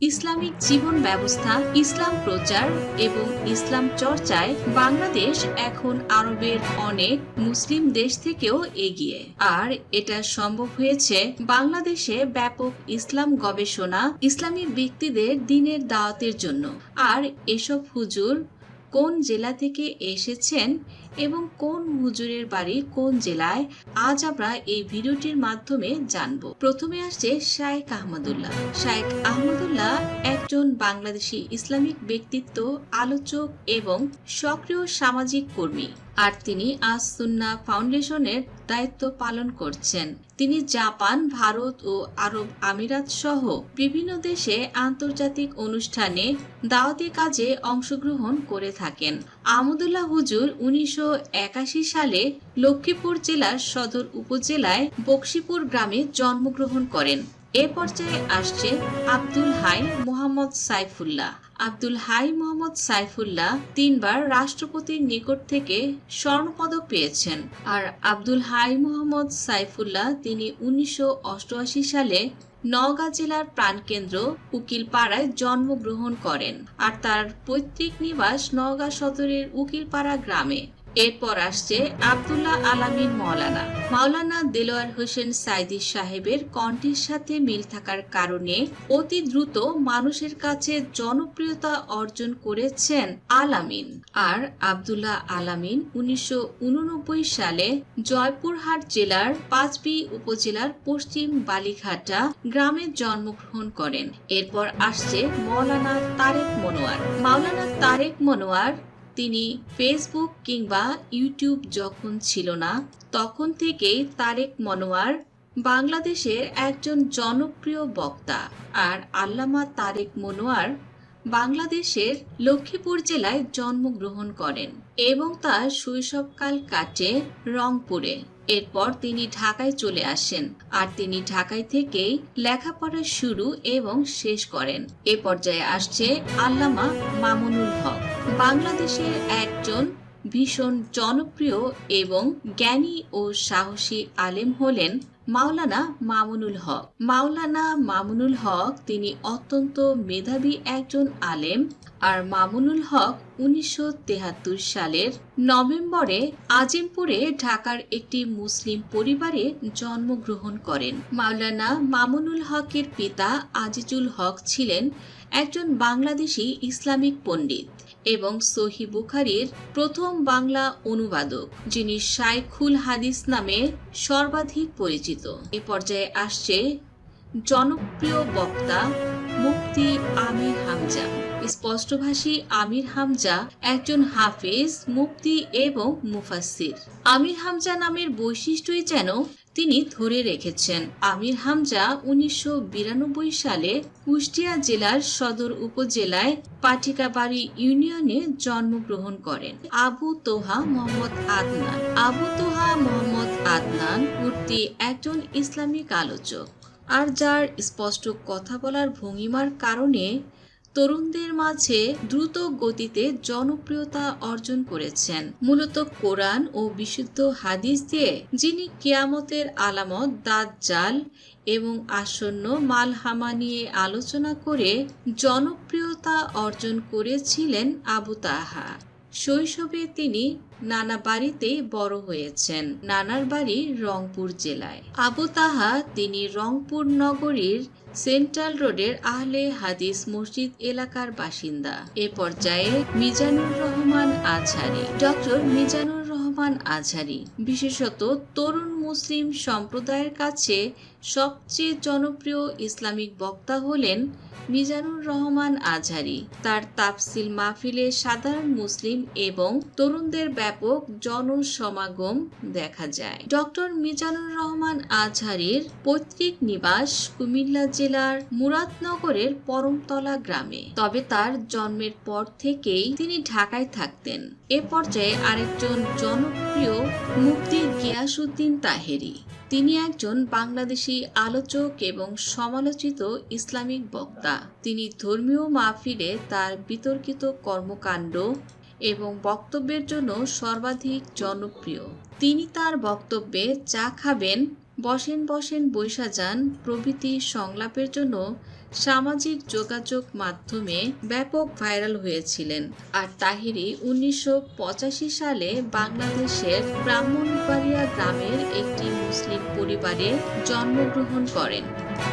Islamic জীবন ব্যবস্থা, ইসলাম প্রচার এবং ইসলাম চর্চায় বাংলাদেশ এখন আরবের অনেক মুসলিম দেশ থেকেও এগিয়ে। আর এটা সম্ভব হয়েছে বাংলাদেশে ব্যাপক ইসলাম গবেষণা, ইসলামী ব্যক্তিদের দিনের দাওয়াতের জন্য। আর এসব হুজুর কোন জেলা থেকে এসেছেন এবং কোন হুজুরের বাড়ি কোন জেলায়, আজ আমরা এই ভিডিওটির মাধ্যমে জানব। প্রথমে আসছে শায়েখ আহমদুল্লাহ। শায়েখ আহমদুল্লাহ একজন বাংলাদেশি ইসলামিক ব্যক্তিত্ব, আলোচক এবং সক্রিয় সামাজিক কর্মী। আর তিনি আজ সুন্না ফাউন্ডেশনের দায়িত্ব পালন করছেন। তিনি জাপান, ভারত ও আরব আমিরাত সহ বিভিন্ন দেশে আন্তর্জাতিক অনুষ্ঠানে দাওয়াতি কাজে অংশগ্রহণ করে থাকেন। আমদুল্লাহ হুজুর উনিশশো একাশি সালে লক্ষ্মীপুর জেলার সদর উপজেলায় বক্সিপুর গ্রামে জন্মগ্রহণ করেন। এ পর্যায়ে আসছে আব্দুল হাই মোহাম্মদ সাইফুল্লাহ। আব্দুল হাই মোহাম্মদ সাইফুল্লাহ তিনবার রাষ্ট্রপতির নিকট থেকে স্বর্ণপদক পেয়েছেন। আর আব্দুল হাই মোহাম্মদ সাইফুল্লাহ তিনি উনিশশো অষ্টআশি সালে নওগাঁ জেলার প্রাণকেন্দ্র উকিলপাড়ায় জন্মগ্রহণ করেন। আর তার পৈতৃক নিবাস নওগাঁ সদরের উকিলপাড়া গ্রামে। এরপর আসছে আব্দুল্লাহ আলামিন মৌলানা মাওলানা দেলোয়ার হোসেন সাইদি সাহেবের কণ্ঠের সাথে মিল থাকার কারণে অতি দ্রুত মানুষের কাছে জনপ্রিয়তা অর্জন করেছেন আলামিন। আর আব্দুল্লাহ আলামিন উনিশশো উননব্বই সালে জয়পুরহাট জেলার পাঁচবি উপজেলার পশ্চিম বালিঘাটা গ্রামে জন্মগ্রহণ করেন। এরপর আসছে মৌলানা তারেক মনোয়ার। মাওলানা তারেক মনোয়ার তিনি ফেসবুক কিংবা ইউটিউব যখন ছিল না, তখন থেকেই তারেক মনোয়ার বাংলাদেশের একজন জনপ্রিয় বক্তা। আর আল্লামা তারেক মনোয়ার বাংলাদেশের লক্ষ্মীপুর জেলায় জন্মগ্রহণ করেন এবং তার শৈশবকাল কাটে রংপুরে। এরপর তিনি ঢাকায় চলে আসেন আর তিনি ঢাকায় থেকেই লেখাপড়া শুরু এবং শেষ করেন। এ পর্যায়ে আসছে আল্লামা মামুনুল হক। বাংলাদেশের একজন ভীষণ জনপ্রিয় এবং জ্ঞানী ও সাহসী আলেম হলেন মাওলানা মামুনুল হক। মাওলানা মামুনুল হক তিনি অত্যন্ত মেধাবী একজন আলেম আর মামুনুল হক উনিশশো সালের নভেম্বরে আজিমপুরে ঢাকার একটি মুসলিম পরিবারে জন্মগ্রহণ করেন। মাওলানা মামুনুল হকের পিতা আজিজুল হক ছিলেন একজন বাংলাদেশি ইসলামিক পণ্ডিত এবং সহি বুখারির প্রথম বাংলা অনুবাদক, যিনি সাইখুল হাদিস নামে সর্বাধিক পরিচিত। এ পর্যায়ে আসছে জনপ্রিয় বক্তা মুফতি আমির হামজা। স্পষ্টভাষী আমির হামজা একজন হাফেজ মুফতি এবং মুফাসির আমির হামজা নামের বৈশিষ্ট্যই যেন তিনি ধরে রেখেছেন। আমির হামজা উনিশশো সালে কুষ্টিয়া জেলার সদর উপজেলায় পাটিকাবাড়ি ইউনিয়নে জন্মগ্রহণ করেন। আবু তোহা মোহাম্মদ আদনান। আবু তোহা মোহাম্মদ আদনান মূর্তি একজন ইসলামিক আলোচক। আর যার স্পষ্ট কথা বলার ভঙ্গিমার কারণে তরুণদের মাঝে দ্রুত গতিতে জনপ্রিয়তা অর্জন করেছেন। মূলত কোরআন ও বিশুদ্ধ হাদিস দিয়ে যিনি কিয়ামতের আলামত দাঁত জাল এবং আসন্ন মালহামা নিয়ে আলোচনা করে জনপ্রিয়তা অর্জন করেছিলেন আবু তাহা। শৈশবে তিনি নানা বাড়িতেই বড় হয়েছেন। নানার বাড়ি রংপুর জেলায়। আবু তাহা তিনি রংপুর নগরীর সেন্ট্রাল রোডের আহলে হাদিস মসজিদ এলাকার বাসিন্দা। এ পর্যায়ে মিজানুর রহমান আজহারি, ডক্টর মিজানুর রহমান আজহারি, বিশেষত তরুণ মুসলিম সম্প্রদায়ের কাছে সবচেয়ে জনপ্রিয় ইসলামিক বক্তা হলেন মিজানুর রহমান আজহারি। তার তাফসিল মাহফিলে সাধারণ মুসলিম এবং তরুণদের ব্যাপক জনসমাগম দেখা যায়। ডক্টর মিজানুর রহমান আজহারির পৈতৃক নিবাস কুমিল্লা জেলার মুরাদনগরের পরমতলা গ্রামে। তবে তার জন্মের পর থেকেই তিনি ঢাকায় থাকতেন। এ পর্যায়ে আরেকজন জনপ্রিয় মুফতি গিয়াসুদ্দিন তাহেরি। তিনি একজন বাংলাদেশি আলোচক এবং সমালোচিত ইসলামিক বক্তা। তিনি ধর্মীয় মাহফিলে তার বিতর্কিত কর্মকাণ্ড এবং বক্তব্যের জন্য সর্বাধিক জনপ্রিয়। তিনি তার বক্তব্যে চা খাবেন বসেন বসেন বৈশা যান প্রভৃতি সংলাপের জন্য সামাজিক যোগাযোগ মাধ্যমে ব্যাপক ভাইরাল হয়েছিলেন। আর তাহিরি উনিশশো পঁচাশি সালে বাংলাদেশের ব্রাহ্মণবাড়িয়া গ্রামের একটি মুসলিম পরিবারে জন্মগ্রহণ করেন।